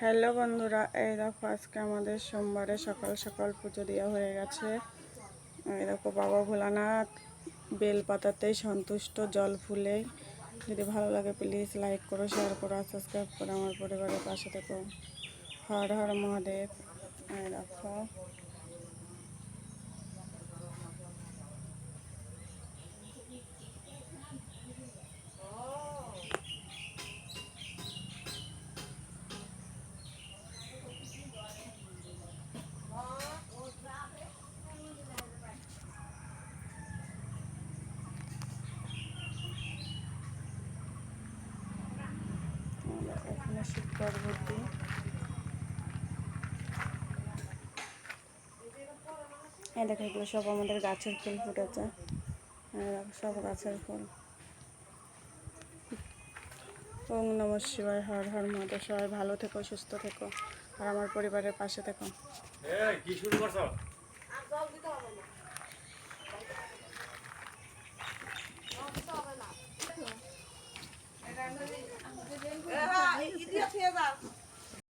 Hello বন্ধুরা, এই দেখো আজকে আমাদের সোমবারে সকাল সকাল পুজো দেওয়া হয়ে গেছে। এই দেখো বাবা ভোলানাথ বেল পাতাতেই সন্তুষ্ট, জল ফুলে। যদি ভালো লাগে প্লিজ লাইক করো শেয়ার করো আর সাবস্ক্রাইব করো আমার পরিবারের পাশে থেকো। হর হর মহাদেব। এই দেখো এই দেখো, এখানে ভর্তি হ্যাঁ দেখো, এগুলো সব আমাদের গাছের ফুল ফুটেছে। সব গাছের ফুল। ওম নম শিবায়, হর হর মহাদেব, সবাই ভালো থেকো, সুস্থ থেকো, আর আমার পরিবারের পাশে থেকো। কি শুরু করছ?